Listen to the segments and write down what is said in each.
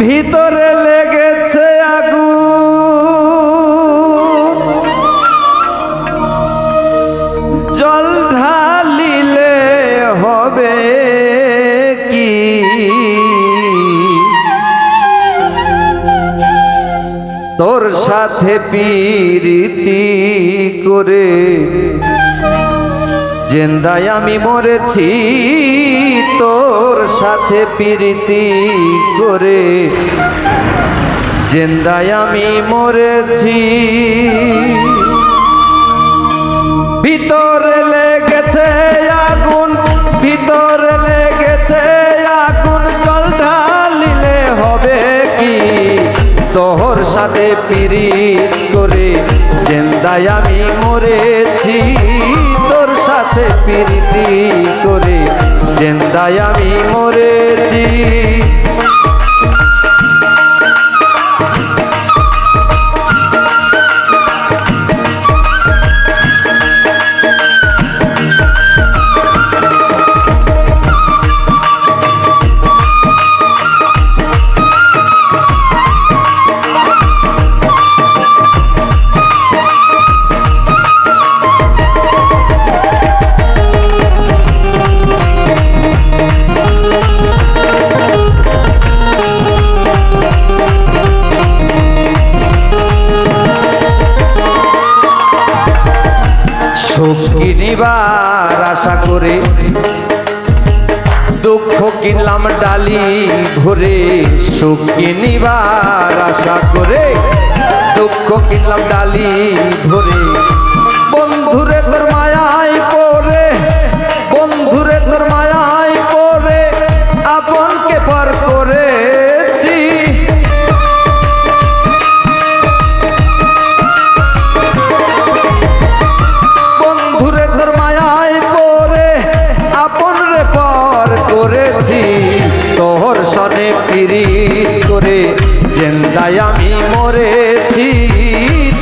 ভিতরে লেগেছে আগু জল ঢালিলে হবে কি? তোর সাথে পিরিতি করে জেন্দায় আমি মরেছি, তোর সাথে পিরিতি করে। জেন্দায় আমি মরেছি, ভিতরে লেগেছে আগুন, ভিতরে লেগেছে আগুন, জল ঢালিলে হবে কি? তোর সাথে পিরিত করে জেন্দায় আমি সাথে পিরিতি করে জেন্দায় আমি মরেছি। সুখ কিনিবার আশা করে, দুঃখ কিনলাম ডালি ভরে, সুখ কিনিবার আশা করে, দুঃখ কিনলাম ডালি ভরে। জেন্দায় আমি মরেছি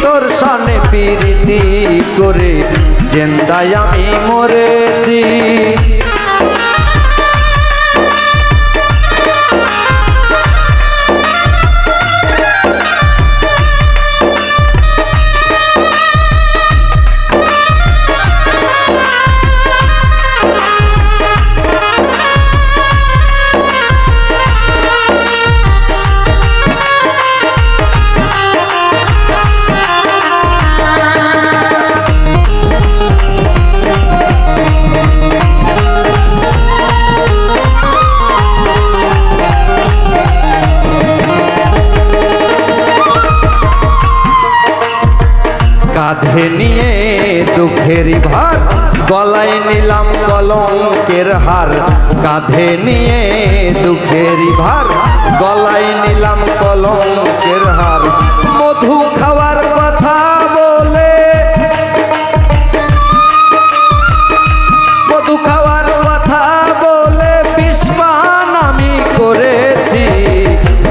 তোর সনে পিরিতি করে। জেন্দায় আমি মরেছি কাঁধে নিয়ে দুঃখের ভার, গলায় নিলাম কলঙ্কের হার। কাঁধে নিয়ে দুঃখের ভার, গলায় নিলাম কলঙ্কের হার। মধু খাওয়ার কথা বলে, মধু খাওয়ার কথা বলে বিস্মান আমি করেছি।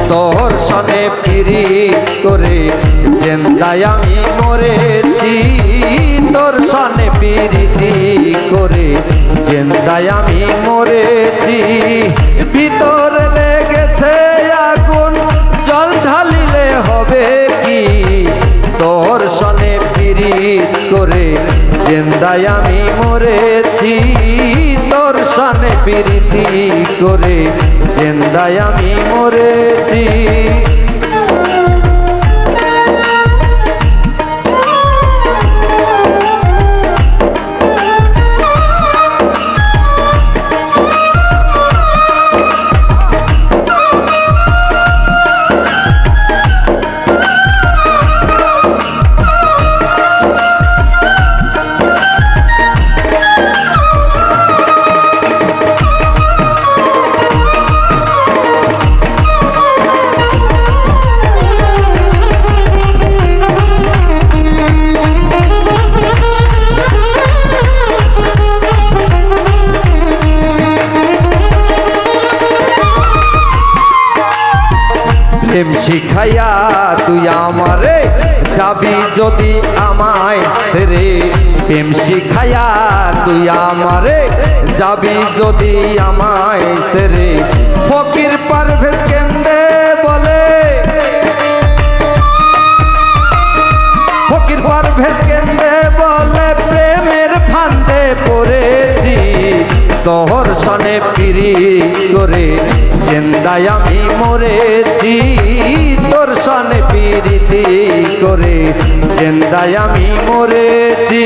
তোর সনে পিরি করে জেন্দায় আমি পিরিতি করে জেন্দায় আমি মরেছি। ভিতর লেগেছে আগুন, জল ঢালিলে হবে কি? তোর সনে পিরিত করে জেন্দায় আমি মরেছি। তোর সনে পিরিতি করে জেন্দায় আমি মরেছি। প্রেম শিখাইয়া তুই আমারে যাবি যদি আমায় রে প্রেম শিখাইয়া তুই আমারে যাবি যদি আমায় রে ফকির পারভেজ কেন্দ্রে বলে। ফকির পারভেজ কেন্দ্রে বলে, প্রেমের ফান্দে পড়ে। তোহর সনে পিরি করে জেন্দায় আমি মরেছি তোর সনে পিরিতি করে জেন্দায় আমি মরেছি।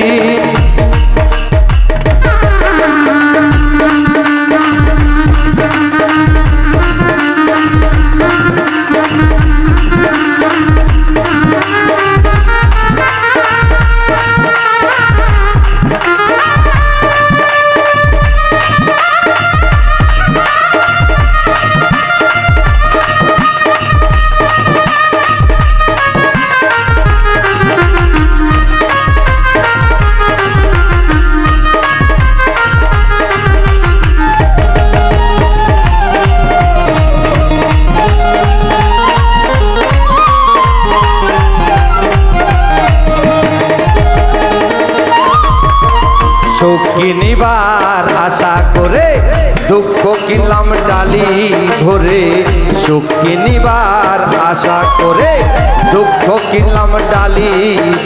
কিনিবার আশা করে দুঃখ কিনলাম ডালি ভরে, সুখ কিনিবার আশা করে দুঃখ কিনলাম ডালি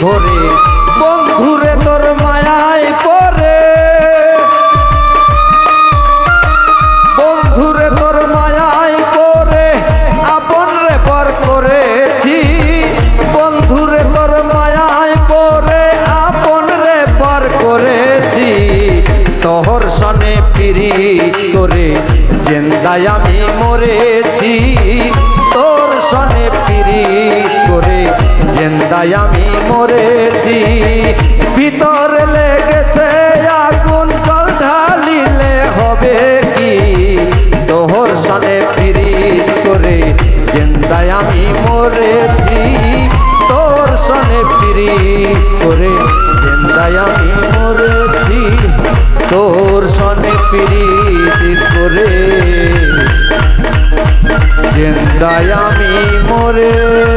ভরে। বন্ধুরে তোর মায়ায় জেন্দায় আমি মরেছি। তোর সনে পিরি করে জেন্দায় আমি মরেছি। ভিতরে লেগেছে আগুন, জল ঢালিলে হবে কি? তোহর সনে পিরি করে জেন্দায় আমি মরেছি। তোর সনে পিরি করে জেন্দায় আমি মরেছি। তোর সনে পিরি জেন্দায় আমি মরেছি